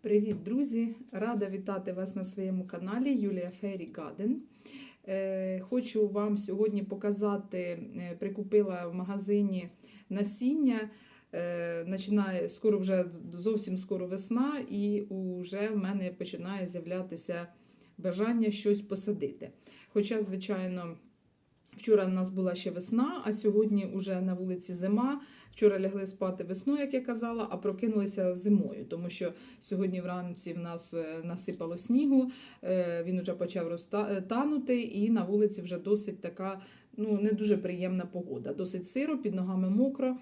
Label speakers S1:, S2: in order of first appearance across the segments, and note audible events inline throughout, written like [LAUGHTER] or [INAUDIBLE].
S1: Привіт, друзі! Рада вітати вас на своєму каналі Юлія Фері Гаден. Е, Хочу вам сьогодні показати, е, прикупила в магазині насіння. Е, Починає скоро вже зовсім скоро весна, і вже в мене починає з'являтися бажання щось посадити. Хоча, звичайно, вчора в нас була ще весна, а сьогодні вже на вулиці зима. Вчора лягли спати весною, як я казала, а прокинулися зимою, тому що сьогодні вранці в нас е, насипало снігу, е, він вже почав розта- е, і на вулиці вже досить така ну, не дуже приємна погода. Досить сиро, під ногами мокро.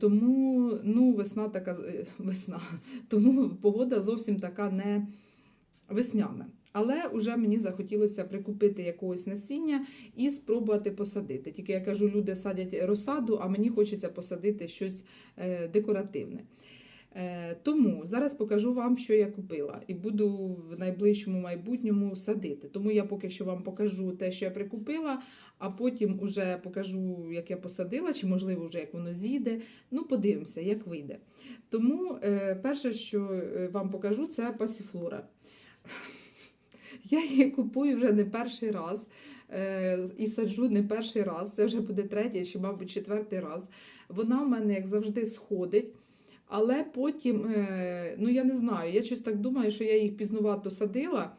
S1: Тому ну, весна така [LAUGHS] весна. Тому погода зовсім така не весняна. Але вже мені захотілося прикупити якогось насіння і спробувати посадити. Тільки я кажу, люди садять розсаду, а мені хочеться посадити щось е, декоративне. Е, Тому зараз покажу вам, що я купила, і буду в найближчому майбутньому садити. Тому я поки що вам покажу те, що я прикупила, а потім уже покажу, як я посадила, чи можливо вже як воно зійде. Ну, подивимося, як вийде. Тому е, перше, що вам покажу, це пасіфлора. Я її купую вже не перший раз е, і саджу не перший раз. Це вже буде третій чи, мабуть, четвертий раз. Вона в мене, як завжди, сходить. Але потім, е, ну я не знаю, я щось так думаю, що я їх пізнувато садила,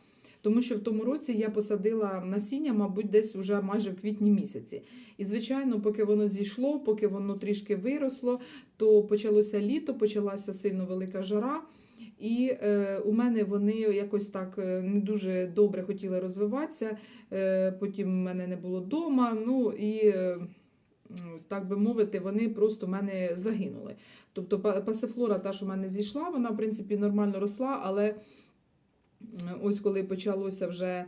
S1: тому що в тому році я посадила насіння, мабуть, десь вже майже в квітні місяці. І, звичайно, поки воно зійшло, поки воно трішки виросло, то почалося літо, почалася сильно велика жара. І е, у мене вони якось так е, не дуже добре хотіли розвиватися. Е, потім мене не було вдома. Ну і е, так би мовити, вони просто в мене загинули. Тобто пасифлора, та, що в мене зійшла, вона, в принципі, нормально росла, але ось коли почалося вже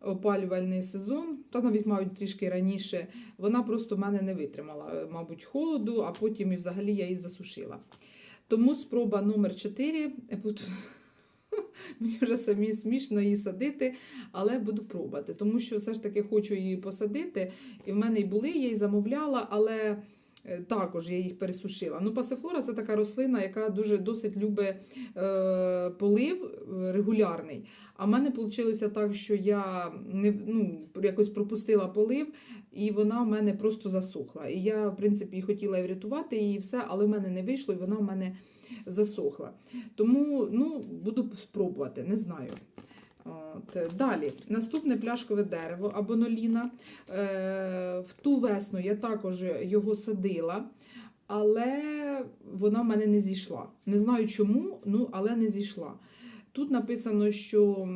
S1: опалювальний сезон, та навіть, мабуть, трішки раніше, вона просто в мене не витримала, е, мабуть, холоду, а потім і взагалі я її засушила. Тому спроба номер 4. [LAUGHS] Мені вже самі смішно її садити, але буду пробувати, тому що все ж таки хочу її посадити. І в мене й були, я її замовляла, але також я їх пересушила. Ну, пасифлора це така рослина, яка дуже досить любить е, полив е, регулярний. А в мене вийшло так, що я не, ну, якось пропустила полив, і вона в мене просто засохла. І я, в принципі, хотіла і врятувати її, все, але в мене не вийшло, і вона в мене засохла. Тому ну, буду спробувати, не знаю. От. Далі, наступне пляшкове дерево або ноліна. Е, в ту весну я також його садила, але вона в мене не зійшла. Не знаю чому, ну, але не зійшла. Тут написано, що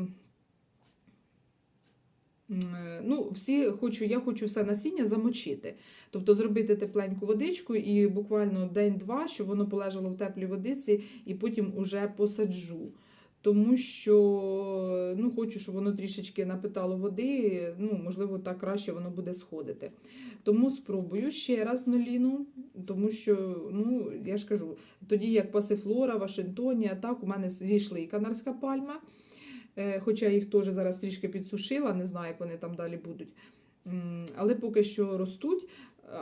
S1: ну, всі хочу, я хочу все насіння замочити. Тобто зробити тепленьку водичку і буквально день-два, щоб воно полежало в теплій водиці, і потім уже посаджу. Тому що ну, хочу, щоб воно трішечки напитало води, ну, можливо, так краще воно буде сходити. Тому спробую ще раз ноліну, тому що, ну, я ж кажу, тоді як пасифлора, Вашингтонія, так, у мене зійшли і канарська пальма. Е, Хоча їх теж зараз трішки підсушила, не знаю, як вони там далі будуть. Але поки що ростуть,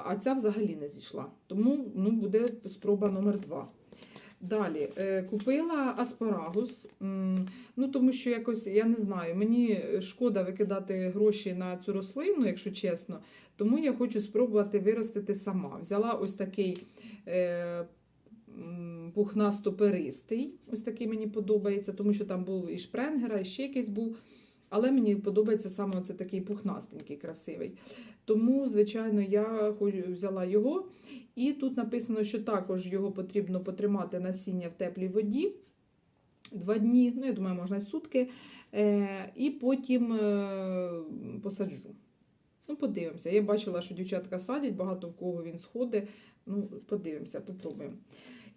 S1: а ця взагалі не зійшла. Тому ну, буде спроба номер два. Далі е, купила аспарагус, ну тому що якось я не знаю, мені шкода викидати гроші на цю рослину, якщо чесно. Тому я хочу спробувати виростити сама. Взяла ось такий е, пухнасто-перистий, ось такий мені подобається, тому що там був і шпренгера, і ще якийсь був. Але мені подобається саме оце такий пухнастенький, красивий. Тому, звичайно, я взяла його. І тут написано, що також його потрібно потримати насіння в теплій воді два дні, ну, я думаю, можна й сутки, е, і потім е, посаджу. Ну, подивимося. Я бачила, що дівчатка садять, багато в кого він сходить. Ну, подивимося, попробуємо.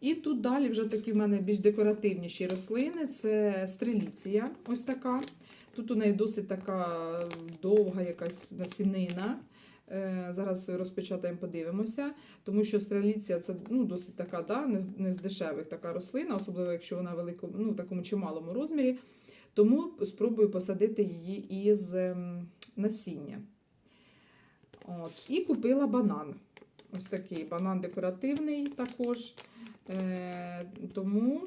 S1: І тут далі вже такі в мене більш декоративніші рослини. Це стреліція, ось така. Тут у неї досить така довга якась насінина. Е, Зараз розпечатаємо, подивимося, тому що стреліція це ну, досить така, да, не, з- дешевих така рослина, особливо якщо вона великому, ну, в такому чималому розмірі. Тому спробую посадити її із ем, насіння. От. І купила банан. Ось такий банан декоративний також. Е, тому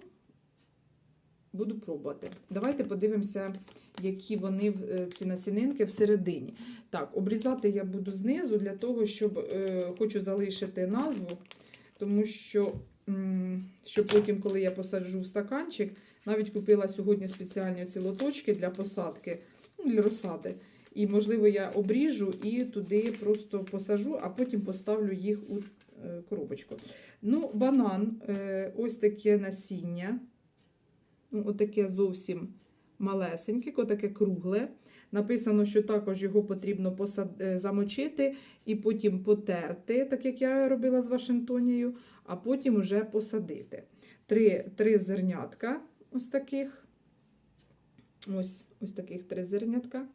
S1: буду пробувати. Давайте подивимося, які вони е, ці насінинки всередині. Так, обрізати я буду знизу для того, щоб е, хочу залишити назву, тому що, щоб потім, коли я посаджу в стаканчик, навіть купила сьогодні спеціальні ці лоточки для посадки, ну, для розсади. І, можливо, я обріжу і туди просто посажу, а потім поставлю їх у е, коробочку. Ну, банан, е, ось таке насіння. Отаке зовсім малесеньке, отаке кругле. Написано, що також його потрібно е, замочити і потім потерти, так як я робила з Вашингтонією, а потім вже посадити. Три, три зернятка ось таких. Ось, ось таких три зернятка.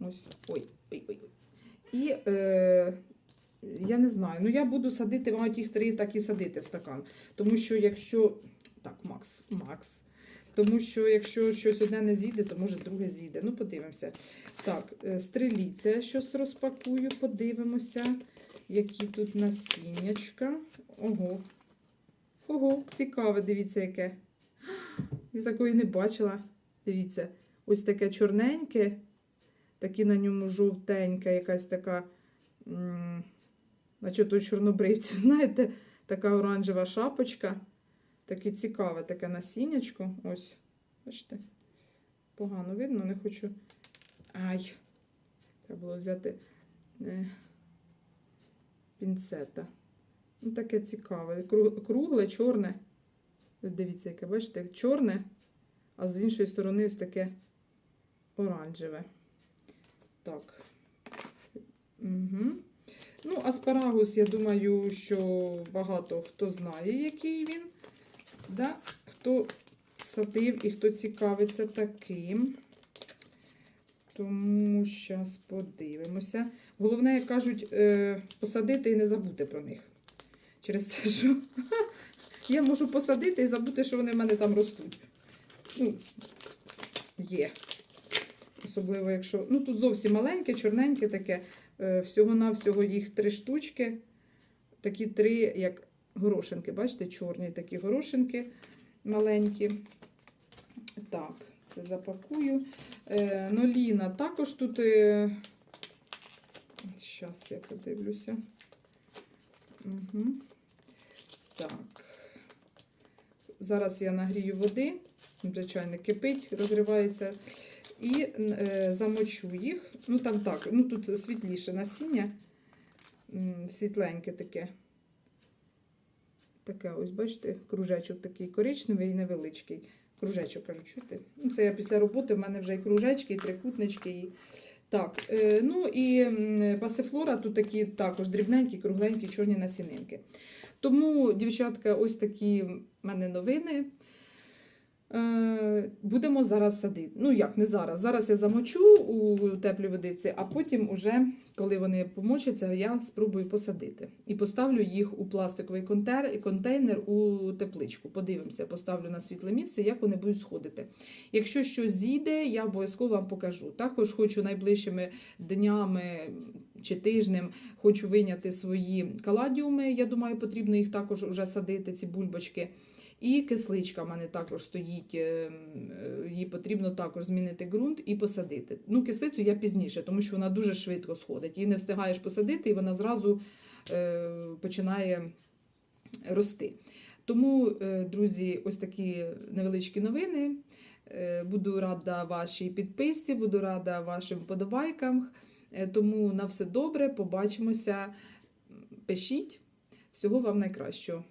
S1: Ось, ой, ой. ой. І е, я не знаю, ну я буду садити, мабуть, їх три так і садити в стакан. Тому що якщо. Так, Макс, Макс. Тому що якщо щось одне не зійде, то може друге зійде. Ну, подивимося. Так, е, стреліця щось розпакую, подивимося, які тут насіннячка. Ого. Ого, цікаве, дивіться, яке. Я такої не бачила. Дивіться, ось таке чорненьке, такі на ньому жовтенька, якась така, наче то чорнобривці, [LAUGHS] знаєте, така оранжева шапочка. Таке цікаве таке насіннячко. Ось, бачите, погано видно, не хочу. Ай, треба було взяти е, пінцета. Ну, таке цікаве. Кругле, чорне. Дивіться, яке, бачите, чорне, а з іншої сторони ось таке оранжеве. Так. Угу. Ну, аспарагус, я думаю, що багато хто знає, який він. Да? Хто садив і хто цікавиться таким. Тому зараз подивимося. Головне, як кажуть, е, посадити і не забути про них. Через те, що [LAUGHS] я можу посадити і забути, що вони в мене там ростуть. Ну, є. Особливо, якщо. Ну, тут зовсім маленьке, чорненьке таке. Е, Всього-навсього їх три штучки. Такі три, як горошинки. Бачите, чорні такі горошинки маленькі. Так, це запакую. Е, Ноліна також тут. Е... Зараз я подивлюся. Угу. Так. Зараз я нагрію води, звичайно, кипить, розривається. І е, замочу їх. Ну там так, ну тут світліше насіння, світленьке таке. Таке, ось, бачите, кружечок такий коричневий і невеличкий. Кружечок, кажу, чути. Ну, це я після роботи, в мене вже і кружечки, і трикутнички. І... Так, е, ну і пасифлора тут такі також дрібненькі, кругленькі, чорні насінинки. Тому, дівчатка, ось такі в мене новини. Е, Будемо зараз садити. Ну як, не зараз. Зараз я замочу у теплій водиці, а потім, уже, коли вони помочаться, я спробую посадити. І поставлю їх у пластиковий контейнер, у тепличку. Подивимося, поставлю на світле місце, як вони будуть сходити. Якщо щось зійде, я обов'язково вам покажу. Також хочу найближчими днями чи тижнем хочу виняти свої каладіуми. Я думаю, потрібно їх також уже садити, ці бульбочки. І кисличка в мене також стоїть, е, е, їй потрібно також змінити ґрунт і посадити. Ну, кислицю я пізніше, тому що вона дуже швидко сходить. Її не встигаєш посадити, і вона зразу е, починає рости. Тому, друзі, ось такі невеличкі новини. Буду рада вашій підписці, буду рада вашим подобайкам. Тому на все добре, побачимося. Пишіть. Всього вам найкращого.